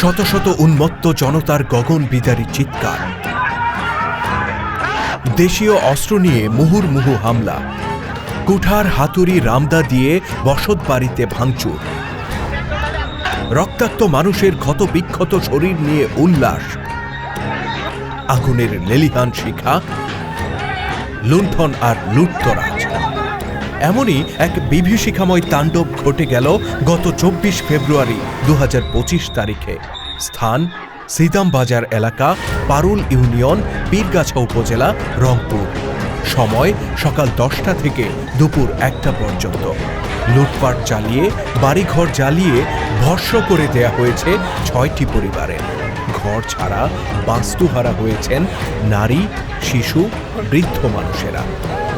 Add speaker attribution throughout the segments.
Speaker 1: শত শত উন্মত্ত জনতার গগন বিদারী চিৎকার। দেশীয় অস্ত্র নিয়ে মুহুর্মুহু হামলা। কুঠার হাতুড়ি রামদা দিয়ে বসত বাড়িতে ভাঙচুর। রক্তাক্ত মানুষের ক্ষত বিক্ষত শরীর নিয়ে উল্লাস। আগুনের লেলিহান শিখা, লুণ্ঠন আর লুটতরাজ এমনই এক বিভীষিকাময় তাণ্ডব ঘটে গেল গত চব্বিশ ফেব্রুয়ারি দু হাজার পঁচিশ তারিখে। স্থান সিদাম বাজার এলাকা, পারুল ইউনিয়ন, পীরগাছা উপজেলা, রংপুর। সময় সকাল দশটা থেকে দুপুর একটা পর্যন্ত। লুটপাট চালিয়ে, বাড়িঘর জ্বালিয়ে ভস্য করে দেয়া হয়েছে ছয়টি পরিবারের ঘর ছাড়া বাস্তুহারা হয়েছেন নারী, শিশু, বৃদ্ধ মানুষেরা।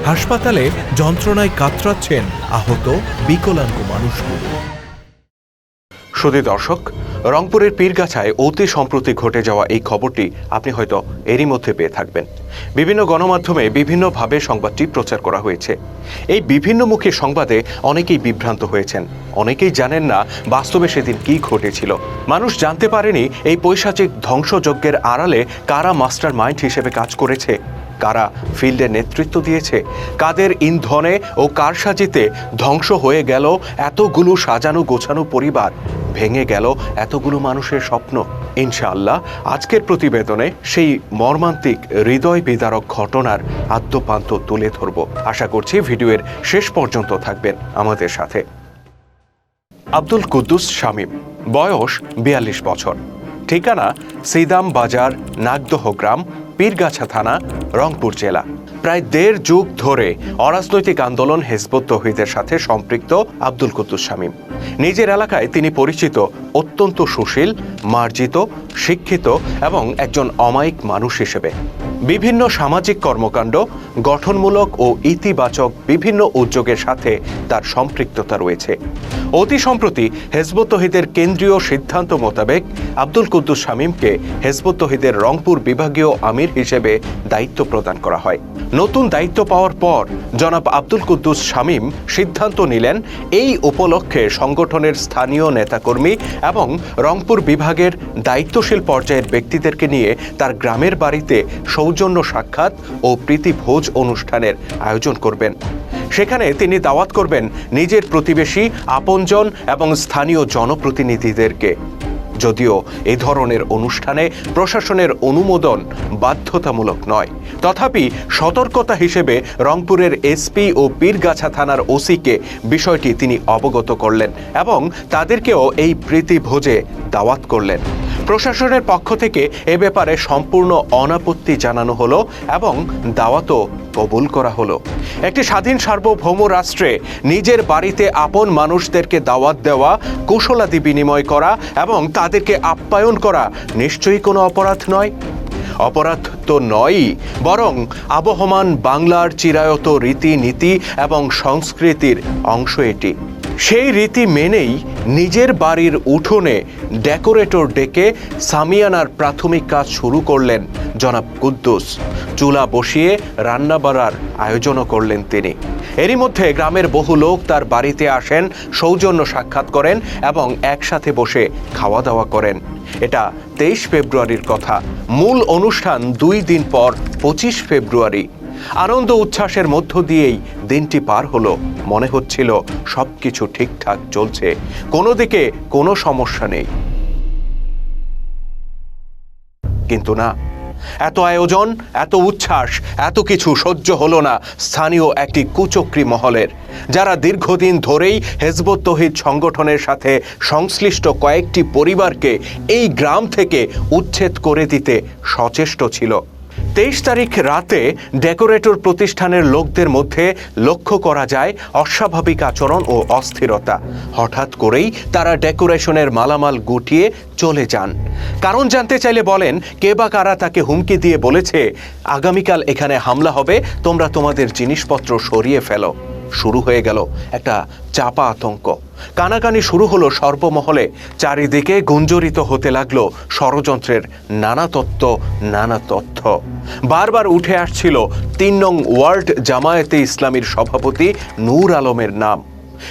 Speaker 1: হাসপাতালে যন্ত্রণায় কাতরাচ্ছেন আহত বিকলাঙ্গ মানুষগুলো।
Speaker 2: সুদী দর্শক, রংপুরের পীরগাছায় অতি সম্প্রতি ঘটে যাওয়া এই খবরটি আপনি হয়তো এরই মধ্যে পেয়ে থাকবেন। বিভিন্ন গণমাধ্যমে বিভিন্নভাবে সংবাদটি প্রচার করা হয়েছে। এই বিভিন্নমুখী সংবাদে অনেকেই বিভ্রান্ত হয়েছেন, অনেকেই জানেন না বাস্তবে সেদিন কি ঘটেছিল। মানুষ জানতে পারেনি এই পৈশাচিক ধ্বংসযজ্ঞের আড়ালে কারা মাস্টার মাইন্ড হিসেবে কাজ করেছে। কারা ফিল্ডে নেতৃত্ব দিয়েছে, কাদের ইন্ধনে ও কারসাজিতে ধ্বংস হয়ে গেল এতগুলো সাজানো গোছানো পরিবার, ভেঙে গেল এতগুলো মানুষের স্বপ্ন। ইনশাআল্লাহ, আজকের প্রতিবেদনে সেই মর্মান্তিক হৃদয় বিদারক ঘটনার আদ্যপান্ত তুলে ধরব। আশা করছি ভিডিওর শেষ পর্যন্ত থাকবেন আমাদের সাথে। আব্দুল কুদ্দুস শামীম, বয়স বিয়াল্লিশ বছর। ঠিকানা, সিদাম বাজার, নাগদহ গ্রাম পীরগাছা থানা, রংপুর জেলা। প্রায় দেড় যুগ ধরে অরাজনৈতিক আন্দোলন হেজবুত তহিদের সাথে সম্পৃক্ত আব্দুল কুদ্দুস শামীম। নিজের এলাকায় তিনি পরিচিত, অত্যন্ত সুশীল, মার্জিত, শিক্ষিত এবং একজন অমায়িক মানুষ হিসেবে। বিভিন্ন সামাজিক কর্মকাণ্ড, গঠনমূলক ও ইতিবাচক বিভিন্ন উদ্যোগের সাথে তার সম্পৃক্ততা রয়েছে। অতি সম্প্রতি হেজবুত তহিদের কেন্দ্রীয় সিদ্ধান্ত মোতাবেক আব্দুল কুদ্দুস শামীমকে হেজবুত তহিদের রংপুর বিভাগীয় আমির হিসেবে দায়িত্ব প্রদান করা হয়। নতুন দায়িত্ব পাওয়ার পর জনাব আব্দুল কুদ্দুস শামীম সিদ্ধান্ত নিলেন এই উপলক্ষে সংগঠনের স্থানীয় নেতাকর্মী এবং রংপুর বিভাগের দায়িত্বশীল পর্যায়ের ব্যক্তিদেরকে নিয়ে তার গ্রামের বাড়িতে সৌজন্য সাক্ষাৎ ও প্রীতিভোজ অনুষ্ঠানের আয়োজন করবেন। সেখানে তিনি দাওয়াত করবেন নিজের প্রতিবেশী আপনজন এবং স্থানীয় জনপ্রতিনিধিদেরকে। যদিও এ ধরনের অনুষ্ঠানে প্রশাসনের অনুমোদন বাধ্যতামূলক নয়। তথাপি সতর্কতা হিসেবে রংপুরের এসপি ও পীরগাছা থানার ওসিকে বিষয়টি তিনি অবগত করলেন এবং তাদেরকেও এই প্রীতিভোজে দাওয়াত করলেন। প্রশাসনের পক্ষ থেকে এ ব্যাপারে সম্পূর্ণ অনাপত্তি জানানো হলো এবং দাওয়াতও কবুল করা হলো। একটি স্বাধীন সার্বভৌম রাষ্ট্রে নিজের বাড়িতে আপন মানুষদেরকে দাওয়াত দেওয়া, কুশলাদি বিনিময় করা এবং তাদেরকে আপ্যায়ন করা নিশ্চয়ই কোনো অপরাধ নয়। অপরাধ তো নয়ই, বরং আবহমান বাংলার চিরায়ত রীতিনীতি এবং সংস্কৃতির অংশ এটি। সেই রীতি মেনেই নিজের বাড়ির উঠোনে ডেকোরেটর ডেকে সামিয়ানার প্রাথমিক কাজ শুরু করলেন জনাব কুদ্দুস। চুলা বসিয়ে রান্না বাড়ার আয়োজনও করলেন তিনি। এরই মধ্যে গ্রামের বহু লোক তার বাড়িতে আসেন, সৌজন্য সাক্ষাৎ করেন এবং একসাথে বসে খাওয়া দাওয়া করেন। এটা তেইশ ফেব্রুয়ারির কথা। মূল অনুষ্ঠান দুই দিন পর পঁচিশ ফেব্রুয়ারি। আনন্দ উচ্ছ্বাসের মধ্য দিয়েই দিনটি পার হলো। মনে হচ্ছিল সবকিছু ঠিকঠাক চলছে। কোনো দিকে কোনো সমস্যা নেই। কিন্তু না, এত আয়োজন, এত উচ্ছ্বাস, এত কিছু সহ্য হলো না স্থানীয় একটি কুচক্রী মহলের, যারা দীর্ঘদিন ধরেই হেজবত তহিদ সংগঠনের সাথে সংশ্লিষ্ট কয়েকটি পরিবারকে এই গ্রাম থেকে উচ্ছেদ করে দিতে সচেষ্ট ছিল। তেইশ তারিখ রাতে ডেকোরেটর প্রতিষ্ঠানের লোকদের মধ্যে লক্ষ্য করা যায় অস্বাভাবিক আচরণ ও অস্থিরতা। হঠাৎ করেই তারা ডেকোরেশনের মালামাল গুটিয়ে চলে যান। কারণ জানতে চাইলে বলেন, কে বা কারা তাকে হুমকি দিয়ে বলেছে, আগামীকাল এখানে হামলা হবে, তোমরা তোমাদের জিনিসপত্র সরিয়ে ফেলো। শুরু হয়ে গেল একটা চাপা আতঙ্ক। কানাকানি শুরু হলো সর্বমহলে। চারিদিকে গুঞ্জরিত হতে লাগল ষড়যন্ত্রের নানা তত্ত্ব, নানা তথ্য। বারবার উঠে আসছিল তিন নং ওয়ার্ল্ড জামায়াতে ইসলামীর সভাপতি নূর আলমের নাম।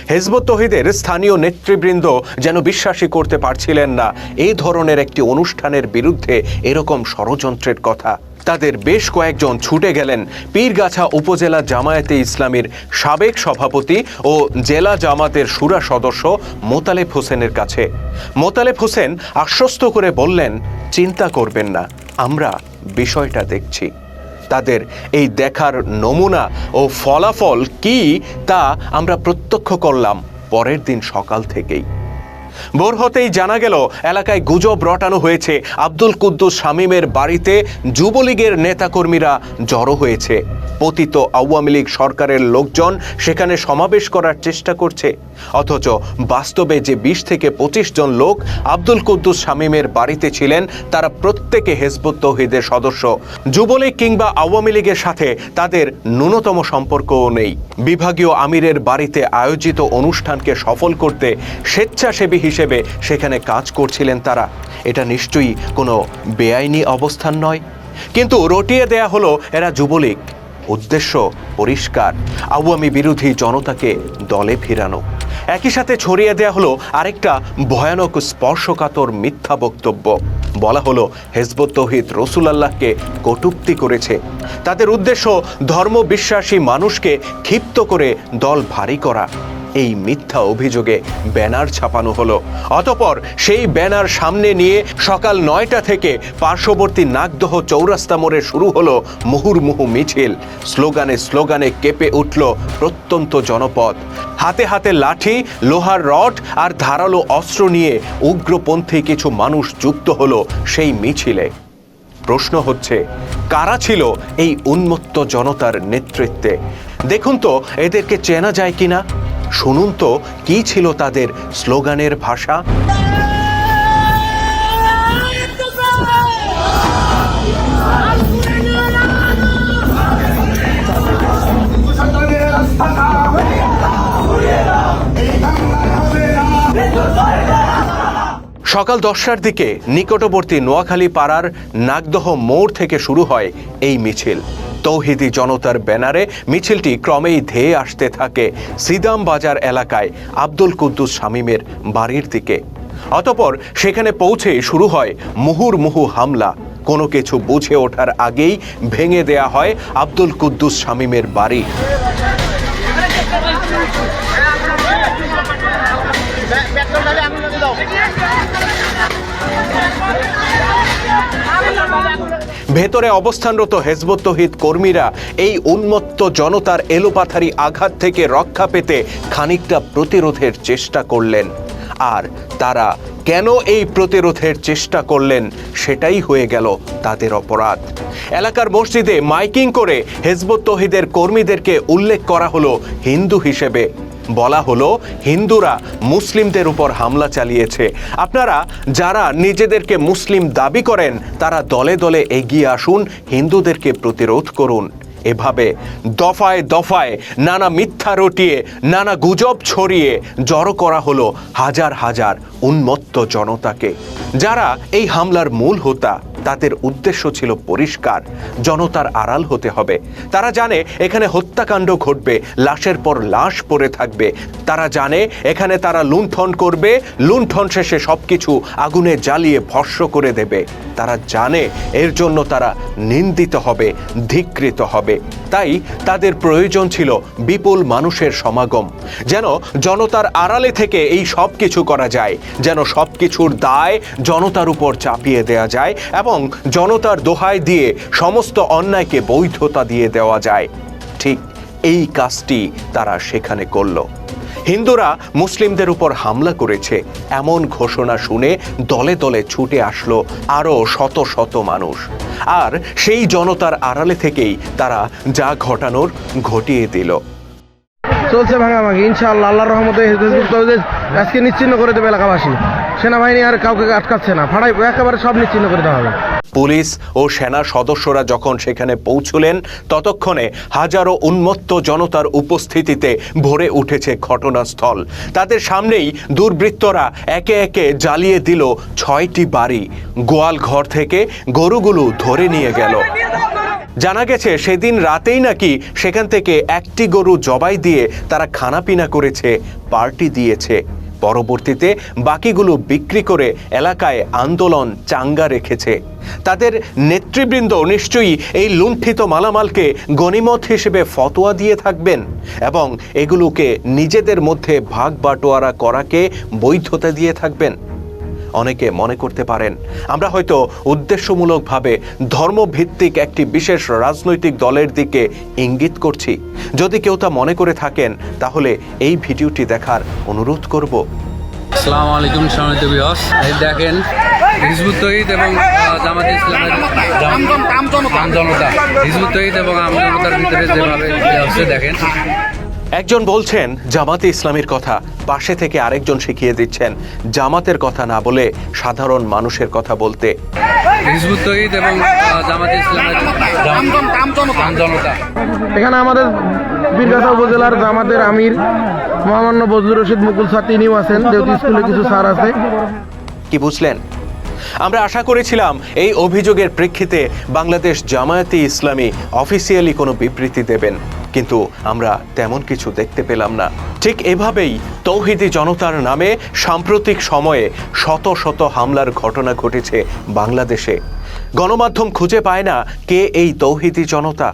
Speaker 2: হেজবত তহিদের স্থানীয় নেতৃবৃন্দ যেন বিশ্বাসই করতে পারছিলেন না এই ধরনের একটি অনুষ্ঠানের বিরুদ্ধে এরকম ষড়যন্ত্রের কথা। তাদের বেশ কয়েকজন ছুটে গেলেন পীরগাছা উপজেলা জামায়াতে ইসলামীর সাবেক সভাপতি ও জেলা জামাতের সুরা সদস্য মোতালেব হোসেনের কাছে। মোতালেব হোসেন আশ্বস্ত করে বললেন, চিন্তা করবেন না, আমরা বিষয়টা দেখছি। তাদের এই দেখার নমুনা ও ফলাফল কি তা আমরা প্রত্যক্ষ করলাম পরের দিন সকাল থেকেই। ভোর হতেই জানা গেল, এলাকায় গুজব রটানো হয়েছে। আব্দুল কুদ্দুস শামীমের বাড়িতে যুবলীগের নেতাকর্মীরা জড়ো হয়েছে। পতিত আওয়ামী লীগ সরকারের লোকজন সেখানে সমাবেশ করার চেষ্টা করছে। অথচ বাস্তবে যে বিশ থেকে পঁচিশ জন লোক আব্দুল কুদ্দুস শামীমের বাড়িতে ছিলেন, তারা প্রত্যেকে হেজবুত তৌহিদের সদস্য। যুবলীগ কিংবা আওয়ামী লীগের সাথে তাদের ন্যূনতম সম্পর্কও নেই। বিভাগীয় আমিরের বাড়িতে আয়োজিত অনুষ্ঠানকে সফল করতে স্বেচ্ছাসেবী হিসেবে সেখানে কাজ করছিলেন তারা। এটা নিশ্চয়ই কোনো বেআইনি অবস্থান নয়। কিন্তু রটিয়ে দেয়া হলো এরা যুবলীগ। উদ্দেশ্য পরিষ্কার। আওয়ামী বিরোধী জনতাকে দলে ফিরানো। একই সাথে ছড়িয়ে দেয়া হলো আরেকটা ভয়ানক স্পর্শকাতর মিথ্যা বক্তব্য। বলা হলো হেজবত রসুল রসুলাল্লাহকে কটুক্তি করেছে। তাদের উদ্দেশ্য ধর্মবিশ্বাসী মানুষকে ক্ষিপ্ত করে দল ভারী করা। এই মিথ্যা অভিযোগে ব্যানার ছাপানো হলো। অতপর সেই ব্যানার সামনে নিয়ে সকাল নয়টা থেকে পার্শ্ববর্তী নাগদহ চৌরাস্তা মোড়ে শুরু হলো মুহুর্মুহু মিছিল। স্লোগানে স্লোগানে কেঁপে উঠল প্রত্যন্ত জনপদ। হাতে হাতে লাঠি, লোহার রড আর ধারালো অস্ত্র নিয়ে উগ্রপন্থী কিছু মানুষ যুক্ত হলো সেই মিছিলে। প্রশ্ন হচ্ছে, কারা ছিল এই উন্মত্ত জনতার নেতৃত্বে? দেখুন তো, এদেরকে চেনা যায় কিনা? শুনুন তো, কি ছিল তাদের স্লোগানের ভাষা? সকাল দশটার দিকে নিকটবর্তী নোয়াখালী পাড়ার নাগদহ মোড় থেকে শুরু হয় এই মিছিল। তৌহিদি জনতার ব্যানারে মিছিলটি ক্রমেই ধেয়ে আসতে থাকে সিদাম বাজার এলাকায় আব্দুল কুদ্দুস শামীমের বাড়ির দিকে। অতপর সেখানে পৌঁছে শুরু হয় মুহুর্মুহু হামলা। কোনো কিছু বুঝে ওঠার আগেই ভেঙে দেয়া হয় আব্দুল কুদ্দুস শামীমের বাড়ি। ভেতরে অবস্থানরত হেজবত কর্মীরা এই উন্মত্ত জনতার এলোপাথারি আঘাত থেকে রক্ষা পেতে খানিকটা প্রতিরোধের চেষ্টা করলেন। আর তারা কেন এই প্রতিরোধের চেষ্টা করলেন সেটাই হয়ে গেল তাদের অপরাধ। এলাকার মসজিদে মাইকিং করে হেজবত তহিদের কর্মীদেরকে উল্লেখ করা হলো হিন্দু হিসেবে। বলা হলো, হিন্দুরা মুসলিমদের উপর হামলা চালিয়েছে। আপনারা যারা নিজেদেরকে মুসলিম দাবি করেন, তারা দলে দলে এগিয়ে আসুন, হিন্দুদেরকে প্রতিরোধ করুন। এভাবে দফায় দফায় নানা মিথ্যা রটিয়ে, নানা গুজব ছড়িয়ে জড়ো করা হলো হাজার হাজার উন্মত্ত জনতাকে। যারা এই হামলার মূল হোতা, তাদের উদ্দেশ্য ছিল পরিষ্কার, জনতার আড়াল হতে হবে। তারা জানে এখানে হত্যাকাণ্ড ঘটবে, লাশের পর লাশ পড়ে থাকবে। তারা জানে এখানে তারা লুণ্ঠন করবে, লুণ্ঠন শেষে সবকিছু আগুনে জ্বালিয়ে ভস্য করে দেবে। তারা জানে এর জন্য তারা নিন্দিত হবে, ধিকৃত হবে। তাই তাদের প্রয়োজন ছিল বিপুল মানুষের সমাগম। যেন জনতার আড়ালে থেকে এই সব কিছু করা যায়, যেন সব কিছুর দায় জনতার উপর চাপিয়ে দেয়া যায় এবং জনতার দোহায় দিয়ে সমস্ত অন্যায়কে বৈধতা দিয়ে দেওয়া যায়। ঠিক এই কাজটি তারা সেখানে করল। হিন্দুরা মুসলিমদের উপর হামলা করেছে, এমন ঘোষণা শুনে দলে দলে ছুটে আসলো আরও শত শত মানুষ। আর সেই জনতার আড়ালে থেকেই তারা যা ঘটানোর ঘটিয়ে দিল।
Speaker 3: চলছে ভাঙাভাঙি ইনশাআল্লাহ, আল্লাহর রহমতে আজকে নিশ্চিন্ন করে দেবে এলাকাবাসী। সেনাবাহিনী আর কাউকে আটকাচ্ছে না ফাড়াই একেবারে সব নিশ্চিন্ন করে দেওয়া হবে।
Speaker 2: পুলিশ ও সেনা সদস্যরা যখন সেখানে পৌঁছলেন, ততক্ষণে হাজারো উন্মত্ত জনতার উপস্থিতিতে ভরে উঠেছে ঘটনাস্থল। তাদের সামনেই দুর্বৃত্তরা একে একে জ্বালিয়ে দিল ছয়টি বাড়ি। গোয়াল ঘর থেকে গরুগুলো ধরে নিয়ে গেল। জানা গেছে, সেদিন রাতেই নাকি সেখান থেকে একটি গরু জবাই দিয়ে তারা খানাপিনা করেছে, পার্টি দিয়েছে। পরবর্তীতে বাকিগুলো বিক্রি করে এলাকায় আন্দোলন চাঙ্গা রেখেছে। তাদের নেতৃবৃন্দ নিশ্চয়ই এই লুণ্ঠিত মালামালকে গণিমত হিসেবে ফতোয়া দিয়ে থাকবেন এবং এগুলোকে নিজেদের মধ্যে ভাগ বাটোয়ারা করাকে বৈধতা দিয়ে থাকবেন। অনেকে মনে করতে পারেন। আমরা হয়তো উদ্দেশ্যমূলকভাবে ধর্মভিত্তিক একটি বিশেষ রাজনৈতিক দলের দিকে ইঙ্গিত করছি। যদি কেউ তা মনে করে থাকেন তাহলে এই ভিডিওটি দেখার অনুরোধ করব।
Speaker 4: আসসালামু আলাইকুম সম্মানিত বিহস এই দেখেন হিজবুত তহিদ এবং জামাতে ইসলামের হিজবুত তহিদ এবং আম জনতার ভিতরে যেভাবে ইয়ে হচ্ছে দেখেন।
Speaker 2: একজন বলছেন জামাতে ইসলামের কথা পাশে থেকে আরেকজন শিখিয়ে দিচ্ছেন জামাতের কথা না বলে সাধারণ মানুষের কথা বলতে।
Speaker 4: হিজবুত এবং জামাতে জনতা
Speaker 3: এখানে আমাদের বীরগাছা উপজেলার জামাতের আমির মহামান্য বজলুর রশিদ মুকুল স্যার তিনিও আছেন যেহেতু স্কুলে কিছু স্যার আছে।
Speaker 2: কি বুঝলেন? আমরা আশা করেছিলাম এই অভিযোগের প্রেক্ষিতে বাংলাদেশ জামায়াতে ইসলামী অফিসিয়ালি কোনো বিবৃতি দেবেন। কিন্তু আমরা তেমন কিছু দেখতে পেলাম না। ঠিক এভাবেই তৌহিদি জনতার নামে সাম্প্রতিক সময়ে শত শত হামলার ঘটনা ঘটেছে বাংলাদেশে। গণমাধ্যম খুঁজে পায় না কে এই তৌহিদি জনতা।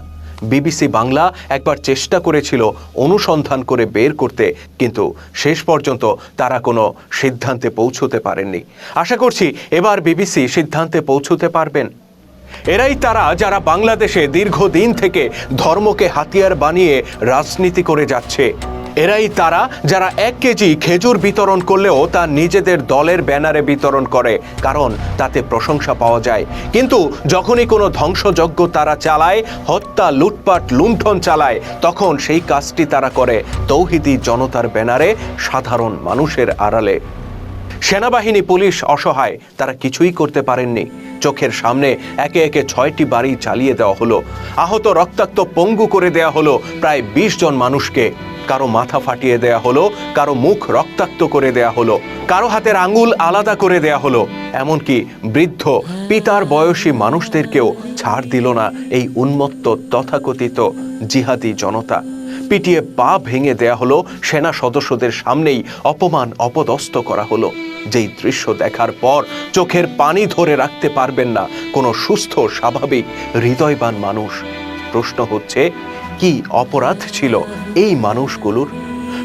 Speaker 2: বিবিসি বাংলা একবার চেষ্টা করেছিল অনুসন্ধান করে বের করতে, কিন্তু শেষ পর্যন্ত তারা কোনো সিদ্ধান্তে পৌঁছতে পারেননি। আশা করছি এবার বিবিসি সিদ্ধান্তে পৌঁছতে পারবেন। এরাই তারা যারা বাংলাদেশে দীর্ঘদিন থেকে ধর্মকে হাতিয়ার বানিয়ে রাজনীতি করে যাচ্ছে। এরাই তারা যারা এক কেজি খেজুর বিতরণ করলেও তা নিজেদের দলের ব্যানারে বিতরণ করে, কারণ তাতে প্রশংসা পাওয়া যায়। কিন্তু যখনই কোনো ধ্বংসযজ্ঞ তারা চালায়, হত্যা, লুটপাট, লুণ্ঠন চালায়, তখন সেই কাজটি তারা করে। তৌহিদি জনতার ব্যানারে সাধারণ মানুষের আড়ালে। সেনাবাহিনী, পুলিশ অসহায়, তারা কিছুই করতে পারেননি। চোখের সামনে একে একে ছয়টি বাড়ি চালিয়ে দেওয়া হলো। আহত রক্তাক্ত পঙ্গু করে দেয়া হলো প্রায় বিশ জন মানুষকে। কারও মাথা ফাটিয়ে দেয়া হলো, কারও মুখ রক্তাক্ত করে দেয়া হলো। কারও হাতের আঙুল আলাদা করে দেয়া হলো। এমনকি বৃদ্ধ, পিতার বয়সী মানুষদেরকেও ছাড় দিল না এই উন্মত্ত, তথাকথিত জিহাদি জনতা। পিটিয়ে পা ভেঙে দেয়া হলো, সেনা সদস্যদের সামনেই অপমান অপদস্থ করা হলো। যেই দৃশ্য দেখার পর চোখের পানি ধরে রাখতে পারবেন না কোনো সুস্থ, স্বাভাবিক, হৃদয়বান মানুষ। প্রশ্ন হচ্ছে, কি অপরাধ ছিল এই মানুষগুলোর?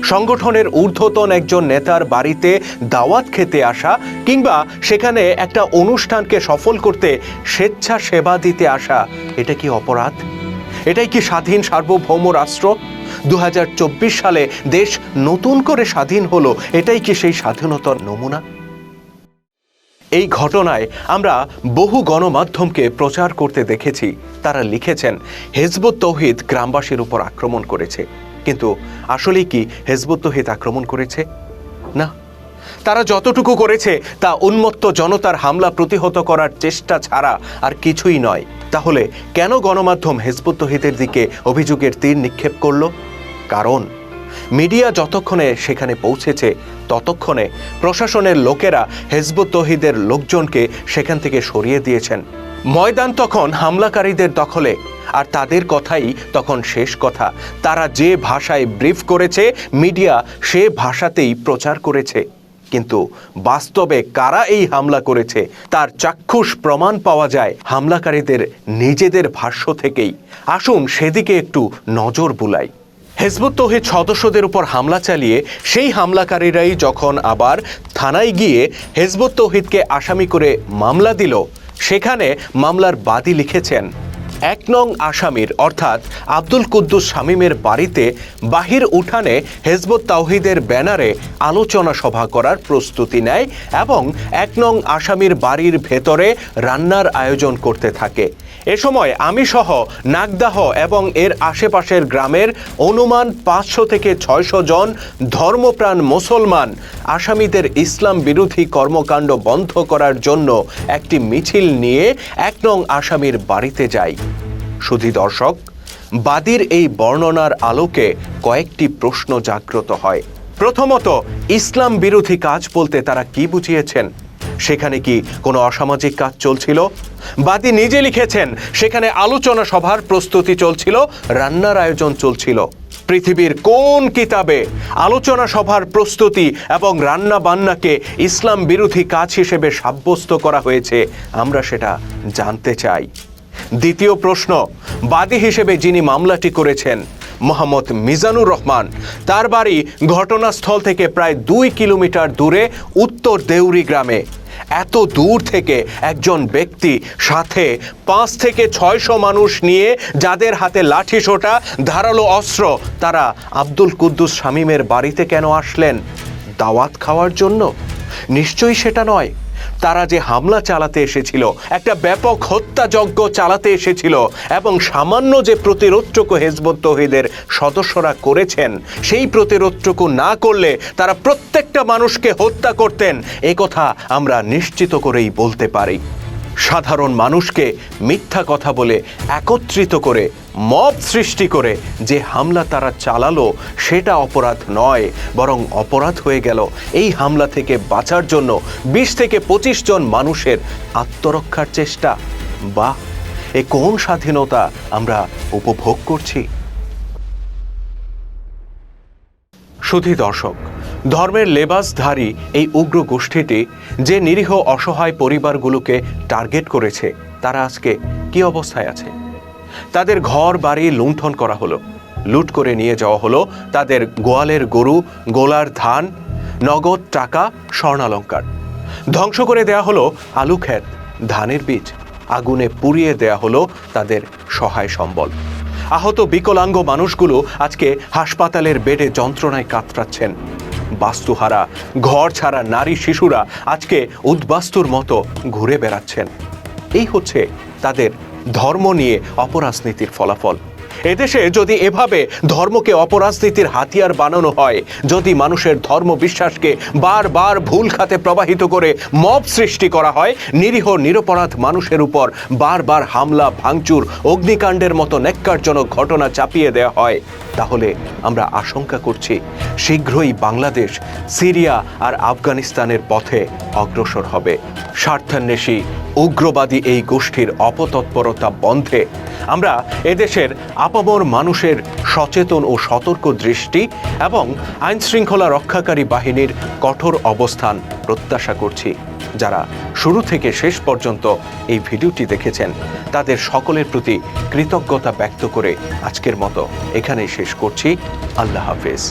Speaker 2: সংগঠনের ঊর্ধ্বতন একজন নেতার বাড়িতে দাওয়াত খেতে আসা কিংবা সেখানে একটা অনুষ্ঠানকে সফল করতে স্বেচ্ছা সেবা দিতে আসা, এটা কি অপরাধ? এটাই কি স্বাধীন সার্বভৌম রাষ্ট্র? দু হাজার চব্বিশ সালে দেশ নতুন করে স্বাধীন হলো, এটাই কি সেই স্বাধীনতার নমুনা? এই ঘটনায় আমরা বহু গণমাধ্যমকে প্রচার করতে দেখেছি। তারা লিখেছেন, হেজবুত তৌহিদ গ্রামবাসীর উপর আক্রমণ করেছে। কিন্তু আসলেই কি হেজবুত তৌহিদ আক্রমণ করেছে? না। তারা যতটুকু করেছে, তা উন্মত্ত জনতার হামলা প্রতিহত করার চেষ্টা ছাড়া আর কিছুই নয়। তাহলে কেন গণমাধ্যম হেজবুত তৌহিদের দিকে অভিযোগের তীর নিক্ষেপ করল? কারণ। মিডিয়া যতক্ষণে সেখানে পৌঁছেছে, ততক্ষণে প্রশাসনের লোকেরা হেজবুত তহিদের লোকজনকে সেখান থেকে সরিয়ে দিয়েছেন। ময়দান তখন হামলাকারীদের দখলে, আর তাদের কথাই তখন শেষ কথা। তারা যে ভাষায় ব্রিফ করেছে, মিডিয়া সে ভাষাতেই প্রচার করেছে। কিন্তু বাস্তবে কারা এই হামলা করেছে, তার চাক্ষুষ প্রমাণ পাওয়া যায় হামলাকারীদের নিজেদের ভাষ্য থেকেই। আসুন সেদিকে একটু নজর বুলাই। হেজবুত তৌহিদ সদস্যদের উপর হামলা চালিয়ে সেই হামলাকারীরাই যখন আবার থানায় গিয়ে হেজবুত তৌহিদকে আসামি করে মামলা দিল, সেখানে মামলার বাদী লিখেছেন এক নং আসামির, অর্থাৎ আব্দুল কুদ্দুস শামীমের বাড়িতে বাহির উঠানে হেজবত তাওহিদের ব্যানারে আলোচনা সভা করার প্রস্তুতি নেয় এবং এক নং আসামির বাড়ির ভেতরে রান্নার আয়োজন করতে থাকে। এ সময় আমি সহ নাগদাহ এবং এর আশেপাশের গ্রামের অনুমান পাঁচশো থেকে ছয়শো জন ধর্মপ্রাণ মুসলমান আসামিদের ইসলাম বিরোধী কর্মকাণ্ড বন্ধ করার জন্য একটি মিছিল নিয়ে এক নং আসামির বাড়িতে যাই সুধী দর্শক, বাদীর এই বর্ণনার আলোকে কয়েকটি প্রশ্ন জাগ্রত হয়। প্রথমত, ইসলাম বিরোধী কাজ বলতে তারা কি বুঝিয়েছেন? সেখানে কি কোনো অসামাজিক কাজ চলছিল? বাদী নিজে লিখেছেন, সেখানে আলোচনা সভার প্রস্তুতি চলছিল, রান্নার আয়োজন চলছিল। পৃথিবীর কোন কিতাবে আলোচনা সভার প্রস্তুতি এবং রান্না বান্নাকে ইসলাম বিরোধী কাজ হিসেবে সাব্যস্ত করা হয়েছে, আমরা সেটা জানতে চাই। দ্বিতীয় প্রশ্ন, বাদী হিসেবে যিনি মামলাটি করেছেন, মোহাম্মদ মিজানুর রহমান, তার বাড়ি ঘটনাস্থল থেকে প্রায় দুই কিলোমিটার দূরে উত্তর দেউরি গ্রামে। এত দূর থেকে একজন ব্যক্তি সাথে পাঁচ থেকে ছয়শো মানুষ নিয়ে যাদের হাতে লাঠি সোটা, ধারালো অস্ত্র, তারা আব্দুল কুদ্দুস শামীমের বাড়িতে কেন আসলেন? দাওয়াত খাওয়ার জন্য? নিশ্চয়ই সেটা নয়। তারা যে হামলা চালাতে এসেছিল, একটা ব্যাপক হত্যাযজ্ঞ চালাতে এসেছিল এবং সামান্য যে প্রতিরোধটুকু হেজবত তহিদের সদস্যরা করেছেন, সেই প্রতিরোধটুকু না করলে তারা প্রত্যেকটা মানুষকে হত্যা করতেন কথা আমরা নিশ্চিত করেই বলতে পারি। সাধারণ মানুষকে মিথ্যা কথা বলে একত্রিত করে মব সৃষ্টি করে যে হামলা তারা চালালো, সেটা অপরাধ নয়, বরং অপরাধ হয়ে গেল। এই হামলা থেকে বাঁচার জন্য বিশ থেকে পঁচিশ জন মানুষের আত্মরক্ষার চেষ্টা। বা এ কোন স্বাধীনতা আমরা উপভোগ করছি? সুধী দর্শক, ধর্মের লেবাসধারী এই উগ্র গোষ্ঠীটি যে নিরীহ অসহায় পরিবারগুলোকে টার্গেট করেছে, তারা আজকে কি অবস্থায় আছে? তাদের ঘর বাড়ি লুণ্ঠন করা হলো। লুট করে নিয়ে যাওয়া হলো তাদের গোয়ালের গরু, গোলার ধান, নগদ টাকা, স্বর্ণালঙ্কার। ধ্বংস করে দেয়া হলো আলু ক্ষেত, ধানের বীজ। আগুনে পুড়িয়ে দেয়া হলো তাদের সহায় সম্বল। আহত বিকলাঙ্গ মানুষগুলো আজকে হাসপাতালের বেডে যন্ত্রণায় কাতরাচ্ছেন। বাস্তুহারা, ঘর ছাড়া নারী শিশুরা আজকে উদ্বাস্তুর মতো ঘুরে বেড়াচ্ছেন। এই হচ্ছে তাদের ধর্ম নিয়ে অপরাজনীতির ফলাফল। এদেশে যদি এভাবে ধর্মকে অপরাজনীতির হাতিয়ার বানানো হয়, যদি মানুষের ধর্ম বিশ্বাসকে বারবার ভুল খাতে প্রবাহিত করে মব সৃষ্টি করা হয়, নিরীহ, নিরপরাধ মানুষের উপর বারবার হামলা, ভাঙচুর, অগ্নিকাণ্ডের মতো ন্যাক্কারজনক ঘটনা চাপিয়ে দেওয়া হয়, তাহলে আমরা আশঙ্কা করছি শীঘ্রই বাংলাদেশ, সিরিয়া আর আফগানিস্তানের পথে অগ্রসর হবে। স্বার্থান্বেষী উগ্রবাদী এই গোষ্ঠীর অপতৎপরতা বন্ধে আমরা এদেশের আপামর মানুষের সচেতন ও সতর্ক দৃষ্টি এবং আইনশৃঙ্খলা রক্ষাকারী বাহিনীর কঠোর অবস্থান প্রত্যাশা করছি। যারা শুরু থেকে শেষ পর্যন্ত এই ভিডিওটি দেখেছেন, তাদের সকলের প্রতি কৃতজ্ঞতা ব্যক্ত করে আজকের মতো এখানেই শেষ করছি। আল্লাহ হাফেজ।